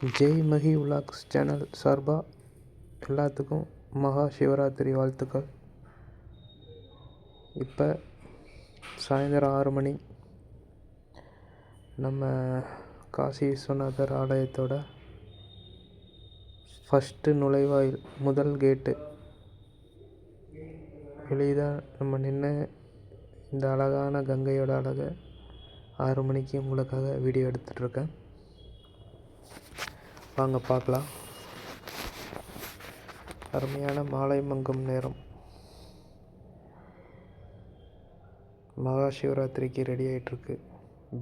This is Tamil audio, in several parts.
ஜெய் மஹி விலாக்ஸ் சேனல் சார்பாக எல்லாத்துக்கும் மகா சிவராத்திரி வாழ்த்துக்கள். இப்போ சாயந்தரம் ஆறு மணி. நம்ம காசி விஸ்வநாதர் ஆலயத்தோட ஃபஸ்ட்டு நுழைவாயில் முதல் கேட்டு வெளியே தான் நம்ம நின்று இந்த அழகான கங்கையோட அழகை ஆறு மணிக்கு உங்களுக்காக வீடியோ எடுத்துகிட்ருக்கேன் வாங்க பார்க்கலாம். அருமையான மாலை மங்கும் நேரம். மகா சிவராத்திரிக்கு ரெடி ஆகிட்டுருக்கு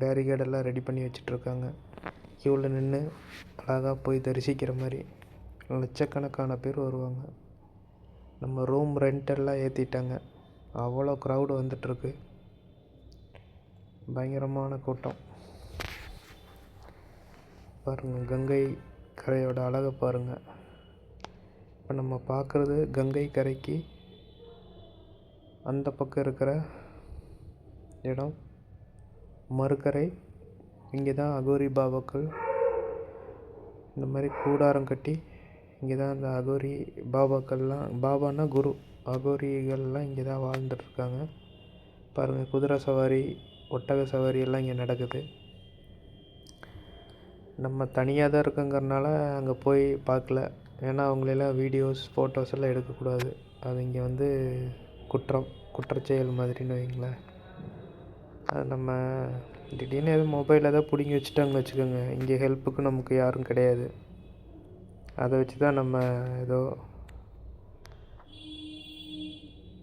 பேரிகேடெல்லாம் ரெடி பண்ணி வச்சிட்ருக்காங்க க்யூவில் நின்று அழகாக போய் தரிசிக்கிற மாதிரி லட்சக்கணக்கான பேர் வருவாங்க. நம்ம ரூம் ரெண்டெல்லாம் ஏற்றிட்டாங்க அவ்வளோ க்ரௌடு வந்துட்டுருக்கு. பயங்கரமான கூட்டம். பாருங்கள் கங்கை கரையோட அழகை பாருங்கள் இப்போ நம்ம பார்க்குறது கங்கை கரைக்கு அந்த பக்கம் இருக்கிற இடம். மறுக்கரை இங்கே தான் அகோரி பாபாக்கள் இந்த மாதிரி கூடாரம் கட்டி இங்கே தான் அந்த அகோரி பாபாக்கள்லாம் பாபான்னா குரு அகோரிகள்லாம் இங்கே தான் வாழ்ந்துட்டுருக்காங்க பாருங்கள் குதிரை சவாரி ஒட்டக சவாரி எல்லாம் இங்கே நடக்குது. நம்ம தனியாக தான் இருக்கோங்கிறனால அங்கே போய் பார்க்கல. ஏன்னா அவங்களெல்லாம் வீடியோஸ் ஃபோட்டோஸ் எல்லாம் எடுக்கக்கூடாது. அது இங்கே வந்து குற்றம் குற்றச்செயல் மாதிரின்னு வைங்களேன் அது நம்ம திடீர்னு எதுவும் மொபைல் எதாவது பிடுங்கி வச்சுட்டாங்கன்னு வச்சுக்கோங்க. இங்கே ஹெல்ப்புக்கு நமக்கு யாரும் கிடையாது. அதை வச்சு தான் நம்ம ஏதோ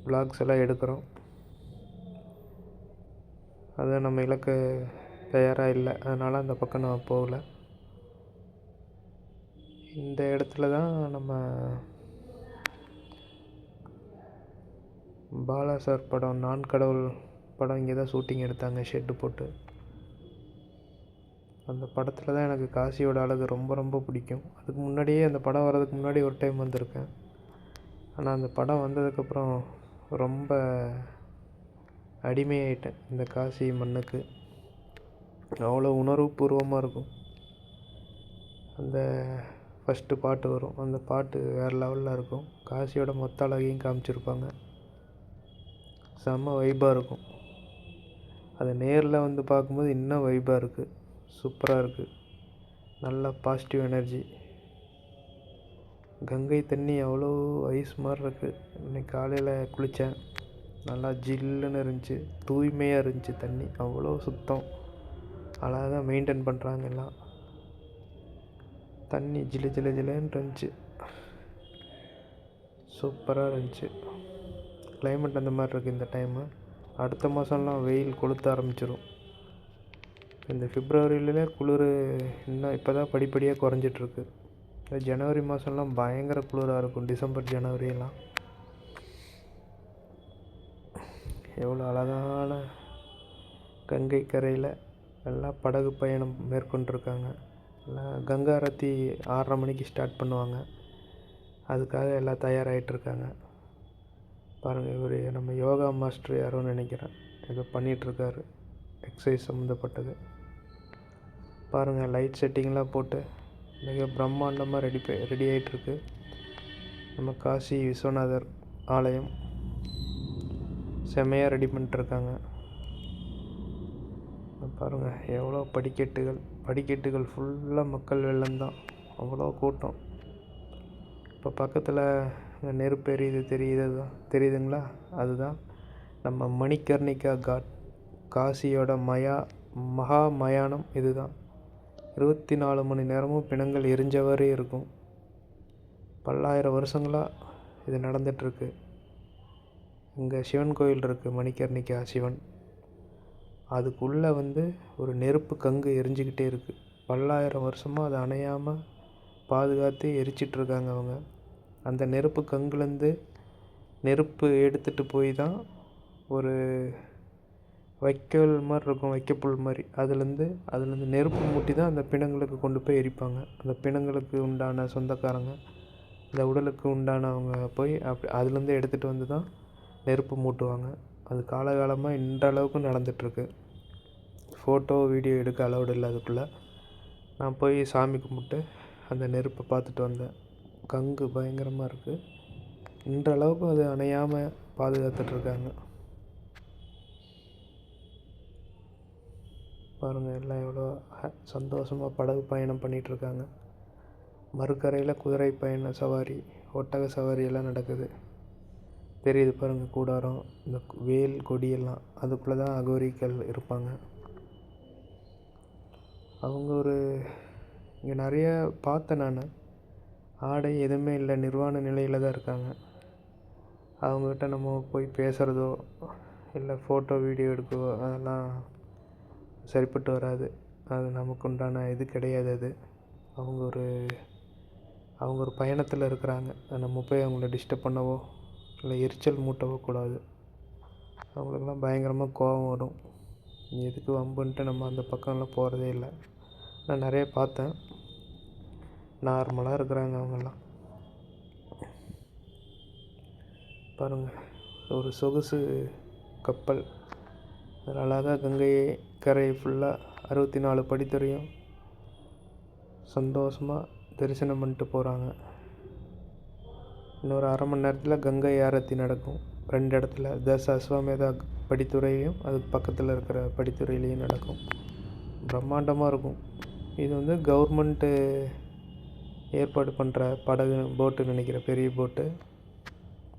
விளாக்ஸ் எல்லாம் எடுக்கிறோம். அது நம்ம இலக்கு தயாராக இல்லை. அதனால் அந்த பக்கம் நான் போகல. இந்த இடத்துல தான் நம்ம பாலா சார் படம் நான் கடவுள் படம் இங்கே தான் ஷூட்டிங் எடுத்தாங்க ஷெட்டு போட்டு. அந்த படத்தில் தான் எனக்கு காசியோட அழகு ரொம்ப ரொம்ப பிடிக்கும். அதுக்கு முன்னாடியே அந்த படம் வர்றதுக்கு முன்னாடி ஒரு டைம் வந்திருக்கேன். ஆனால் அந்த படம் வந்ததுக்கப்புறம் ரொம்ப அடிமையாயிட்டேன் இந்த காசி மண்ணுக்கு. அவ்வளோ உணர்வுபூர்வமாக இருக்கும். அந்த ஃபஸ்ட்டு பாட்டு வரும். அந்த பாட்டு வேறு லெவலில் இருக்கும். காசியோட மொத்த அழகையும் காமிச்சிருப்பாங்க. செம்ம வைபாக இருக்கும். அதை நேரில் வந்து பார்க்கும்போது இன்னும் வைபாக இருக்குது சூப்பராக இருக்குது நல்ல பாசிட்டிவ் எனர்ஜி கங்கை தண்ணி அவ்வளோ ஐஸ் மாதிரி இருக்குது இன்றைக்கி காலையில் குளித்தேன் நல்லா ஜில்லுன்னு இருந்துச்சு. தூய்மையாக இருந்துச்சு தண்ணி. அவ்வளோ சுத்தம். அழகாக மெயின்டைன் பண்ணுறாங்க எல்லாம். தண்ணி ஜிலு ஜிலு ஜிலுன்னு இருந்துச்சு. சூப்பராக இருந்துச்சு. கிளைமேட் அந்த மாதிரி இருக்குது இந்த டைமு அடுத்த மாதம்லாம் வெயில் கொளுத்த ஆரம்பிச்சிடும் இந்த ஃபிப்ரவரியிலே குளிர் இன்னும் இப்போ தான் படிப்படியாக குறைஞ்சிட்ருக்கு. இந்த ஜனவரி மாதம்லாம் பயங்கர குளிராக இருக்கும். டிசம்பர் ஜனவரியெல்லாம் எவ்வளோ அழகான கங்கை கரையில் எல்லாம் படகு பயணம் மேற்கொண்டிருக்காங்க. கங்கா ஆரத்தி ஆறரை மணிக்கு ஸ்டார்ட் பண்ணுவாங்க. அதுக்காக எல்லாம் தயாராகிட்ருக்காங்க பாருங்கள் இவர் நம்ம யோகா மாஸ்டர் யாரோன்னு நினைக்கிறேன். ஏதோ பண்ணிகிட்ருக்காரு எக்ஸசைஸ் சம்மந்தப்பட்டது பாருங்கள் லைட் செட்டிங்லாம் போட்டு மிக பிரம்மாண்டமாக ரெடி ரெடி ஆகிட்டுருக்கு நம்ம காசி விஸ்வநாதர் ஆலயம் செம்மையாக ரெடி பண்ணிட்டுருக்காங்க பாருங்கள் எவ்வளோ படிக்கட்டுகள். படிக்கட்டுகள் ஃபுல்லாக மக்கள் வெள்ளம்தான். அவ்வளோ கூட்டம். இப்போ பக்கத்தில் நெருப்பு எரியுது தெரியுது? தெரியுதுங்களா? அதுதான். நம்ம மணிக்கர்ணிகா காட் காசியோட மயா மகா மயானம் இதுதான். இருபத்தி நாலு மணி நேரமும் பிணங்கள் எரிஞ்சவரே இருக்கும். பல்லாயிரம் வருஷங்களாக இது நடந்துகிட்ருக்கு இங்கே சிவன் கோயில் இருக்குது மணிக்கர்ணிகா சிவன். அதுக்குள்ளே வந்து ஒரு நெருப்பு கங்கு எரிஞ்சிக்கிட்டே இருக்குது பல்லாயிரம் வருஷமாக அது அணையாமல் பாதுகாத்து எரிச்சிட்ருக்காங்க அவங்க. அந்த நெருப்பு கங்குலேருந்து நெருப்பு எடுத்துகிட்டு போய் தான் ஒரு வைக்கோல் மாதிரி இருக்கும் வைக்கப்புல் மாதிரி அதுலேருந்து அதுலேருந்து நெருப்பு மூட்டி தான் அந்த பிணங்களுக்கு கொண்டு போய் எரிப்பாங்க. அந்த பிணங்களுக்கு உண்டான சொந்தக்காரங்க இந்த உடலுக்கு உண்டானவங்க போய் அப்படி அதுலேருந்து எடுத்துகிட்டு வந்து தான் நெருப்பு மூட்டுவாங்க. அது காலகாலமாக இன்றளவுக்கு நடந்துகிட்ருக்கு. ஃபோட்டோ வீடியோ எடுக்க அலௌடு இல்லை அதுக்குள்ளே. நான் போய் சாமி கும்பிட்டு அந்த நெருப்பை பார்த்துட்டு வந்தேன். கங்கு பயங்கரமாக இருக்குது இன்றளவுக்கு அது அணையாமல் பாதுகாத்துட்ருக்காங்க பாருங்கள் எல்லாம் எவ்வளோ சந்தோஷமாக படகு பயணம் பண்ணிகிட்ருக்காங்க மறுக்கரையில் குதிரை பயண சவாரி ஒட்டக சவாரி எல்லாம் நடக்குது. தெரியுது பாருங்கள் கூடாரம் இந்த வேல் கொடியெல்லாம். அதுக்குள்ளே தான் அகோரிகள் இருப்பாங்க. அவங்க ஒரு இங்கே நிறைய பார்த்தேன் நான். ஆடை எதுவுமே இல்லை நிர்வாண நிலையில் தான் இருக்காங்க. அவங்கக்கிட்ட நம்ம போய் பேசுகிறதோ இல்லை ஃபோட்டோ வீடியோ எடுக்கவோ அதெல்லாம் சரிப்பட்டு வராது. அது நமக்கு உண்டான இது கிடையாது அது. அவங்க ஒரு அவங்க ஒரு பயணத்தில் இருக்கிறாங்க. நம்ம போய் அவங்கள டிஸ்டர்ப் பண்ணவோ இல்லை எரிச்சல் மூட்டவோ கூடாது அவங்களுக்குலாம் பயங்கரமாக கோபம் வரும். எதுக்கு வம்புன்ட்டு நம்ம அந்த பக்கம்லாம் போகிறதே இல்லை. நான் நிறைய பார்த்தேன். நார்மலாக இருக்கிறாங்க அவங்கெல்லாம். பாருங்கள் ஒரு சொகுசு கப்பல். அதில் அழகாக கங்கையை கரை ஃபுல்லாக அறுபத்தி நாலு படித்துறையும் சந்தோஷமாக தரிசனம் பண்ணிட்டு போகிறாங்க இன்னொரு அரை மணி நேரத்தில் கங்கை ஆரத்தி நடக்கும். ரெண்டு இடத்துல. தஸ் அஸ்வமேதா படித்துறையும் அதுக்கு பக்கத்தில் இருக்கிற படித்துறையிலையும் நடக்கும். பிரம்மாண்டமாக இருக்கும். இது வந்து கவர்மெண்ட்டு ஏற்பாடு பண்ணுற படகு போட்டு நினைக்கிற பெரிய போட்டு.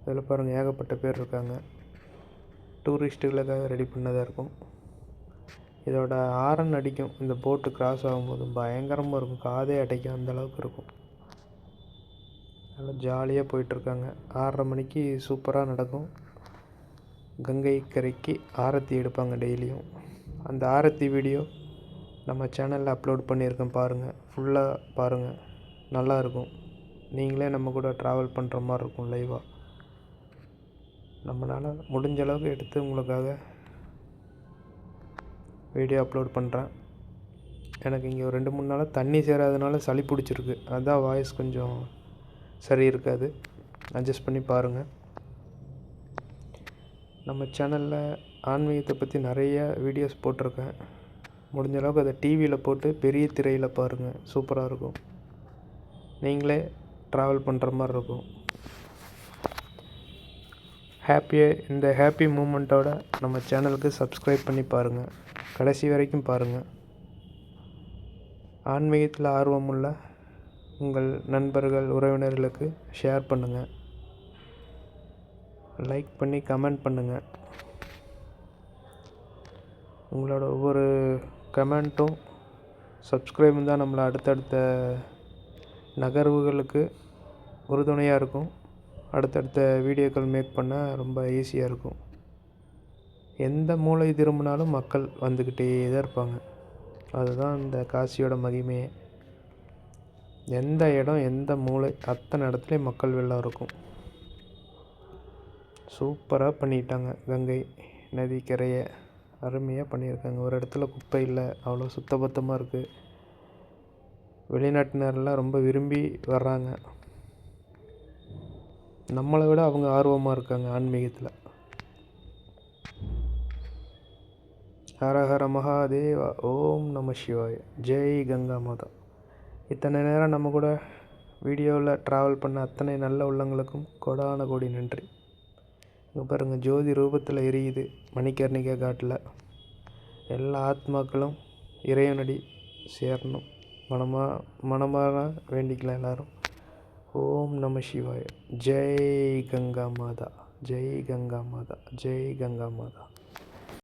அதில் பாருங்கள் ஏகப்பட்ட பேர் இருக்காங்க. டூரிஸ்ட்டுகளுக்காக ரெடி பண்ணதாக இருக்கும். இதோட ஆரன் அடிக்கும். இந்த போட்டு கிராஸ் ஆகும்போது பயங்கரமாக இருக்கும். காதே அடைக்கும். அந்தளவுக்கு இருக்கும். நல்லா ஜாலியாக போயிட்டுருக்காங்க. ஆறரை மணிக்கு சூப்பராக நடக்கும். கங்கை கரைக்கு ஆரத்தி எடுப்பாங்க டெய்லியும். அந்த ஆரத்தி வீடியோ நம்ம சேனலில் அப்லோட் பண்ணியிருக்கேன் பாருங்கள் ஃபுல்லாக பாருங்கள் நல்லாயிருக்கும் நீங்களே நம்ம கூட ட்ராவல் பண்ணுற மாதிரி இருக்கும் லைவாக நம்மளால் முடிஞ்ச அளவுக்கு எடுத்து உங்களுக்காக வீடியோ அப்லோட் பண்ணுறேன் எனக்கு இங்கே ஒரு ரெண்டு மூணு நாளாக தண்ணி சேராதனால சளி பிடிச்சிருக்கு. அதுதான் வாய்ஸ் கொஞ்சம் சரி இருக்காது. அட்ஜஸ்ட் பண்ணி பாருங்கள் நம்ம சேனலில் ஆன்மீகத்தை பற்றி நிறைய வீடியோஸ் போட்டிருக்கேன். முடிஞ்ச அளவுக்கு அதை டிவியில் போட்டு பெரிய திரையில் பாருங்கள் சூப்பராக இருக்கும். நீங்களே ட்ராவல் பண்ணுற மாதிரி இருக்கும். ஹாப்பியாக இந்த ஹாப்பி மூமெண்ட்டோட நம்ம சேனலுக்கு சப்ஸ்கிரைப் பண்ணி பாருங்கள் கடைசி வரைக்கும் பாருங்கள் ஆன்மீகத்தில் ஆர்வமுள்ள உங்கள் நண்பர்கள் உறவினர்களுக்கு ஷேர் பண்ணுங்கள் லைக் பண்ணி கமெண்ட் பண்ணுங்கள் உங்களோட ஒவ்வொரு கமெண்ட்டும் சப்ஸ்கிரைபும் தான் நம்மளை அடுத்தடுத்த நகர்வுகளுக்கு உறுதுணையாக இருக்கும். அடுத்தடுத்த வீடியோக்கள் மேக் பண்ண ரொம்ப ஈஸியாக இருக்கும். எந்த மூலை திரும்பினாலும் மக்கள் வந்துக்கிட்டே தான் இருப்பாங்க. அதுதான் இந்த காசியோட மகிமையே. எந்த இடம் எந்த மூளை அத்தனை இடத்துலையும் மக்கள் வெள்ளம் இருக்கும். சூப்பராக பண்ணிட்டாங்க. கங்கை நதிக்கரையை அருமையாக பண்ணியிருக்காங்க. ஒரு இடத்துல குப்பை இல்லை. அவ்வளோ சுத்தபத்தமாக இருக்குது வெளிநாட்டினர்லாம் ரொம்ப விரும்பி வர்றாங்க. நம்மளை விட அவங்க ஆர்வமாக இருக்காங்க ஆன்மீகத்தில். ஹர ஹர மகாதேவா. ஓம் நம சிவாய. ஜெய் கங்கா மாதா. இத்தனை நேரம் நம்ம கூட வீடியோவில் ட்ராவல் பண்ண அத்தனை நல்ல உள்ளங்களுக்கும் கொடான கோடி நன்றி. இங்கே பாருங்கள் ஜோதி ரூபத்தில் எரியுது மணிக்கர்ணிகா காட்டில். எல்லா ஆத்மாக்களும் இறைவனடி சேரணும். மனமாக மனமாக வேண்டிக்கலாம் எல்லோரும். ஓம் நம சிவாய. ஜெய் கங்கா மாதா ஜெய் கங்கா மாதா ஜெய் கங்கா மாதா.